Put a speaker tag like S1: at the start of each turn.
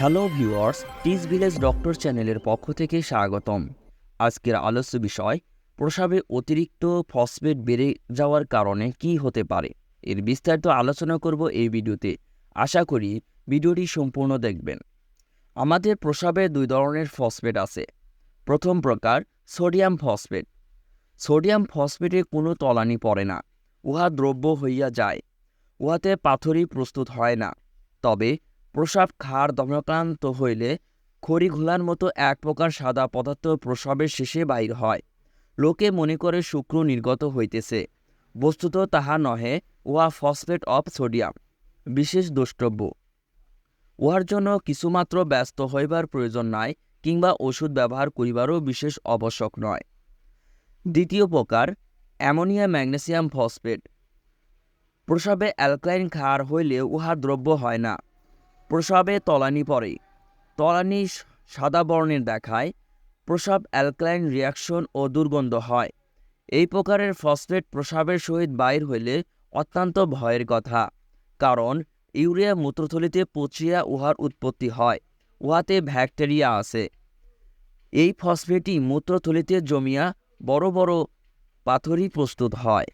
S1: Hello viewers টিস village doctor চ্যানেলের পক্ষ থেকে স্বাগতম। আজকের আলোচ্য বিষয়, প্রসাবে অতিরিক্ত ফসফেট বেড়ে যাওয়ার কারণে কি হতে পারে? এর বিস্তারিত আলোচনা করব এই ভিডিওতে। আশা করি ভিডিওটি সম্পূর্ণ দেখবেন। আমাদের প্রসাবে দুই ধরনের ফসফেট আছে। প্রথম প্রকার, সোডিয়াম ফসফেট। সোডিয়াম ফসফেটে কোনো তলানি পড়ে না, উহা দ্রব্য হইয়া যায়। উহাতে পাথরই প্রস্তুত হয় না। তবে প্রসাব খার দমনাক্রান্ত হইলে খড়ি ঘোলার মতো এক প্রকার সাদা পদার্থ প্রসবের শেষে বাইর হয়। লোকে মনে করে শুক্র নির্গত হইতেছে। বস্তুত তাহা নহে, উহা ফসফেট অফ সোডিয়াম, বিশেষ দ্রষ্টব্য উহার জন্য কিছুমাত্র ব্যস্ত হইবার প্রয়োজন নাই কিংবা ওষুধ ব্যবহার করিবারও বিশেষ আবশ্যক নয়। দ্বিতীয় প্রকার, অ্যামোনিয়া ম্যাগনেসিয়াম ফসফেট। প্রসাবে অ্যালক্লাইন ক্ষার হইলে উহা দ্রব্য হয় না। প্রসাবে তলানি পড়ে তলানি সাদা বর্ণের দেখায়, প্রসাব অ্যালক্লাইন রিয়াকশন ও দুর্গন্ধ হয়। এই প্রকারের ফসফেট প্রসাবের সহিত বাইর হইলে অত্যন্ত ভয়ের কথা, কারণ ইউরিয়া মূত্রথলিতে পচিয়া উহার উৎপত্তি হয়, উহাতে ব্যাকটেরিয়া আছে। এই ফসফেটই মূত্রথলিতে জমিয়া বড় বড় পাথরই প্রস্তুত হয়।